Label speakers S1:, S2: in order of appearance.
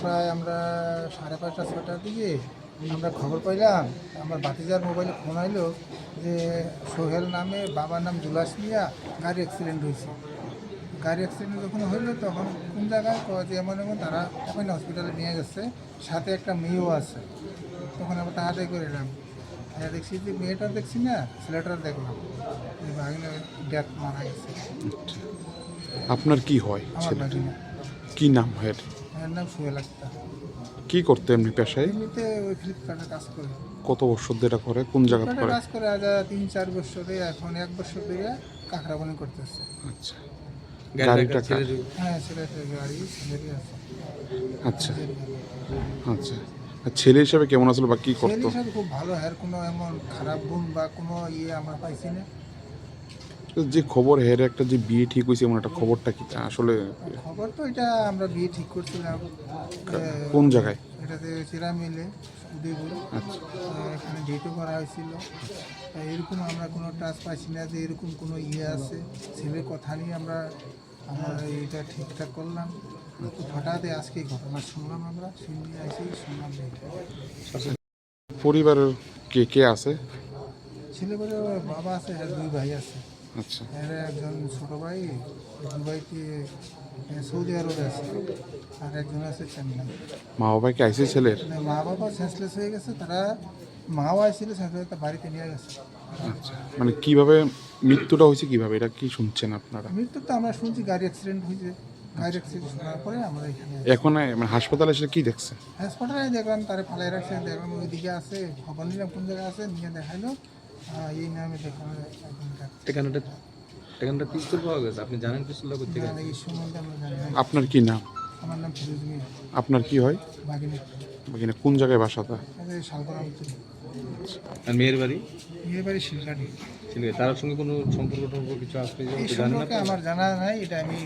S1: প্রায় আমরা সাড়ে পাঁচটা ছটার দিকে আমরা খবর পাইলাম আমার বাতিজার মোবাইলে ফোন আইলো যে সোহেল নামে বাবার নাম জুলাস মিয়া গাড়ি অ্যাক্সিডেন্ট হয়েছে। গাড়ি অ্যাক্সিডেন্ট যখন হইল তখন কোন জায়গায় যে এমন এমন তারা ওখানে হসপিটালে নিয়ে গেছে সাথে একটা মেয়েও আছে। তখন আমরা তাড়াতাড়ি করে এলাম হ্যাঁ দেখছি যে মেয়েটা দেখছি না ছেলেটা দেখলাম। যে ভাগিনা ডেথ মারা গেছে।
S2: আপনার কি হয়
S1: আমার
S2: কি নাম হয় এর?
S1: নাম সোহেল আক্তার
S2: কি করতে এমনি পেশায়?
S1: এমনিতে ওই ফ্লিপকার্টে কাজ করে।
S2: কত বছর ধরে করে? কোন জায়গা করে?
S1: কাজ করে আজ তিন চার বছরে এখন এক বছর ধরে কাঁকড়াবনি করতেছে।
S2: আচ্ছা। গাড়িটা কার?
S1: হ্যাঁ ছেলেটার গাড়ি ছেলেরই আছে।
S2: আচ্ছা। আচ্ছা। আর ছেলে হিসাবে কেমন আসলো বা কি
S1: ছেলে
S2: করতো?
S1: হিসাবে খুব ভালো হ্যার কোনো এমন খারাপ গুণ বা কোনো ইয়ে আমরা পাইছি না।
S2: যে খবর হের একটা যে বিয়ে ঠিক হয়েছে এমন একটা খবরটা কি? আসলে
S1: খবর তো এটা আমরা বিয়ে ঠিক করছিলাম।
S2: কোন জায়গায়?
S1: এটাতে চেরা মিলে উদয়পুর।
S2: আচ্ছা।
S1: এখানে ডেটও করা হয়েছিল। এরকম আমরা কোনো টাচ পাইছি না যে এরকম কোনো ইয়ে আছে। ছেলের কথা নিয়ে আমরা আমরা এইটা ঠিকঠাক করলাম। তো হঠাৎ আজকে ঘটনা শুনলাম আমরা শুনে আসি শুনলাম
S2: পরিবারের কে কে আছে?
S1: ছেলে বলে বাবা আছে আর দুই ভাই আছে।
S2: আচ্ছা।
S1: এর একজন ছোট ভাই দুবাইতে এ, সৌদি আরবে আছে আর একজন আছে চেন্নাই।
S2: মা বাবা কি আইসে ছেলের?
S1: মানে মা বাবা সেন্সলেস হয়ে গেছে তারা মাও আসছিল সেন্সলেস তার বাড়িতে নিয়ে গেছে।
S2: আচ্ছা মানে কীভাবে মৃত্যুটা হয়েছে কীভাবে? এটা কি শুনছেন আপনারা?
S1: মৃত্যু তো আমরা শুনছি গাড়ি অ্যাক্সিডেন্ট হয়েছে গাড়ি অ্যাক্সিডেন্ট শোনার পরে আমরা এখানে
S2: এখন মানে হাসপাতালে এসে কি দেখছে?
S1: হাসপাতালে দেখলাম তারে ফালাই রাখছে দেখলাম ওইদিকে আছে খবর নিলাম কোন জায়গায় আছে নিয়ে দেখাইলো। এই নামে।
S3: ঠিকানাটা ঠিকানাটা পিস্তল পাওয়া গেছে? আপনি জানেন পিস্তলটা
S1: এই
S2: আপনার কি নাম?
S1: আমার নাম ফিরোজ মির
S2: আপনার কি হয়?
S1: বাগিনী।
S2: কোন জায়গায় বাসাটা
S3: আর মেয়ের বাড়ি?
S1: বিয়ে বাড়ি
S3: তার সঙ্গে কোনো সম্পর্ক টম্পর্ক কিছু আসবে
S1: এই
S3: জানেন না
S1: সম্পর্কে আমার জানা নাই এটা আমি।